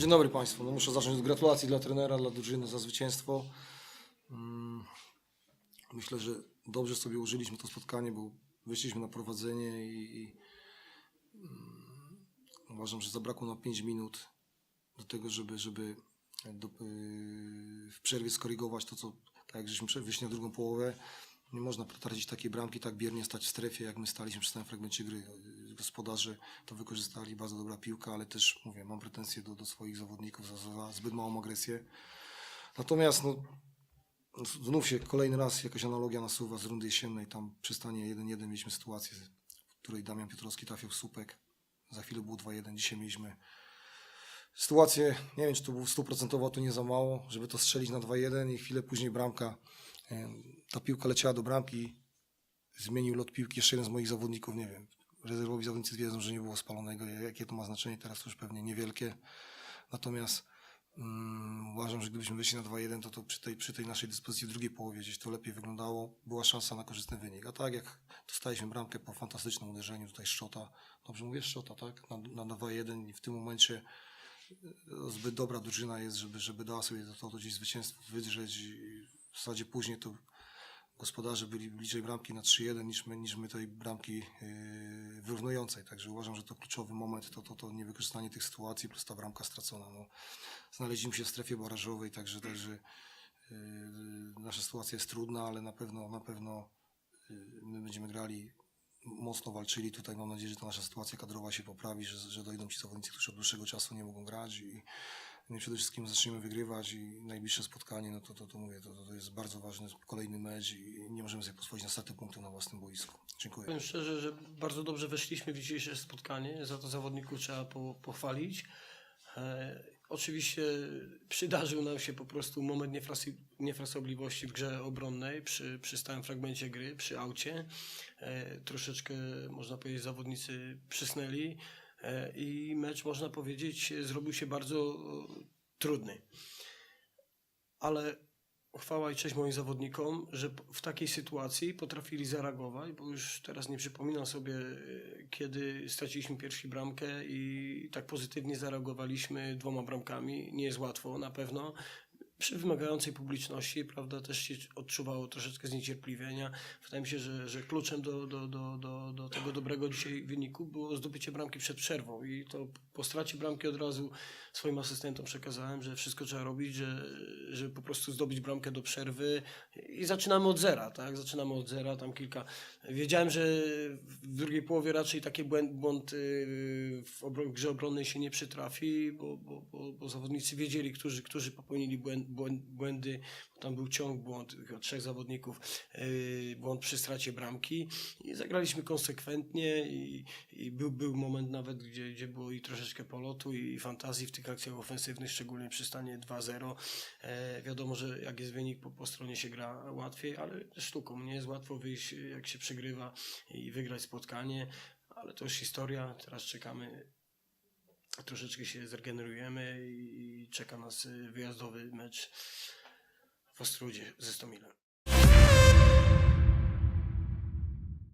Dzień dobry Państwu. No muszę zacząć od gratulacji dla trenera, dla drużyny za zwycięstwo. Mm, Myślę, że dobrze sobie użyliśmy to spotkanie, bo wyszliśmy na prowadzenie i, i mm, uważam, że zabrakło nam 5 minut do tego, żeby, żeby do, yy, w przerwie skorygować to, co tak jak żeśmy wyszli na drugą połowę. Nie można tracić takiej bramki, tak biernie stać w strefie, jak my staliśmy przy tym fragmencie gry. Gospodarze to wykorzystali, bardzo dobra piłka, ale też mówię, mam pretensje do, do swoich zawodników za, za, zbyt małą agresję. Natomiast no, znów się kolejny raz jakaś analogia nasuwa z rundy jesiennej. Tam przy stanie 1-1 mieliśmy sytuację, w której Damian Piotrowski trafił w słupek. Za chwilę było 2-1. Dzisiaj mieliśmy sytuację, nie wiem czy to było stuprocentowo, to nie za mało, żeby to strzelić na 2-1 i chwilę później bramka. Ta piłka leciała do bramki, zmienił lot piłki jeszcze jeden z moich zawodników, nie wiem. Rezerwowi zawodnicy wiedzą, że nie było spalonego. Jakie to ma znaczenie teraz, to już pewnie niewielkie. Natomiast mm, uważam, że gdybyśmy wyszli na 2-1, to, to przy, tej, przy tej naszej dyspozycji w drugiej połowie gdzieś to lepiej wyglądało. Była szansa na korzystny wynik. A tak jak dostaliśmy bramkę po fantastycznym uderzeniu, tutaj Szczota, dobrze mówię Szczota, tak? Na, na, na 2-1 i w tym momencie e, zbyt dobra drużyna jest, żeby, żeby dała sobie to, to gdzieś zwycięstwo wydrzeć i w zasadzie później to gospodarze byli bliżej bramki na 3-1 niż my, niż my tej bramki yy, wyrównującej. Także uważam, że to kluczowy moment to, to, to niewykorzystanie tych sytuacji plus ta bramka stracona. No, znaleźliśmy się w strefie barażowej, także, także yy, nasza sytuacja jest trudna, ale na pewno, na pewno yy, my będziemy grali, mocno walczyli. Tutaj mam nadzieję, że ta nasza sytuacja kadrowa się poprawi, że, że dojdą ci zawodnicy, którzy od dłuższego czasu nie mogą grać i no i przede wszystkim zaczniemy wygrywać i najbliższe spotkanie, no to, to, to mówię, to, to, jest bardzo ważny kolejny mecz i nie możemy sobie pozwolić na straty punktów na własnym boisku. Dziękuję. Powiem szczerze, że bardzo dobrze weszliśmy w dzisiejsze spotkanie. Za to zawodników trzeba po, pochwalić. E, oczywiście przydarzył nam się po prostu moment niefrasobliwości w grze obronnej przy, przy stałym fragmencie gry, przy aucie. E, troszeczkę, można powiedzieć, zawodnicy przysnęli i mecz, można powiedzieć, zrobił się bardzo e, trudny. Ale chwała i cześć moim zawodnikom, że w takiej sytuacji potrafili zareagować, bo już teraz nie przypominam sobie, e, kiedy straciliśmy pierwszą bramkę i tak pozytywnie zareagowaliśmy dwoma bramkami. Nie jest łatwo na pewno. Przy wymagającej publiczności, prawda, też się odczuwało troszeczkę zniecierpliwienia. Wydaje mi się, że, że kluczem do, do, do, do, do tego dobrego dzisiaj wyniku było zdobycie bramki przed przerwą i to po stracie bramki od razu swoim asystentom przekazałem, że wszystko trzeba robić, że, po prostu zdobyć bramkę do przerwy i zaczynamy od zera, tak? Zaczynamy od zera, tam kilka. Wiedziałem, że w drugiej połowie raczej taki błąd, błąd yy, w grze obronnej się nie przytrafi, bo, bo, bo, bo zawodnicy wiedzieli, którzy, którzy popełnili błęd, błęd, błędy. Tam był ciąg błąd trzech zawodników, yy, błąd przy stracie bramki i zagraliśmy konsekwentnie i, i był, był moment nawet, gdzie, gdzie było i troszeczkę polotu i fantazji w tych akcjach ofensywnych, szczególnie przy stanie 2-0. E, wiadomo, że jak jest wynik po, po stronie się gra łatwiej, ale sztuką nie jest łatwo wyjść, jak się przegrywa i wygrać spotkanie, ale to już historia. Teraz czekamy, troszeczkę się zregenerujemy i czeka nas wyjazdowy mecz w Ostrudzie ze Stomilem.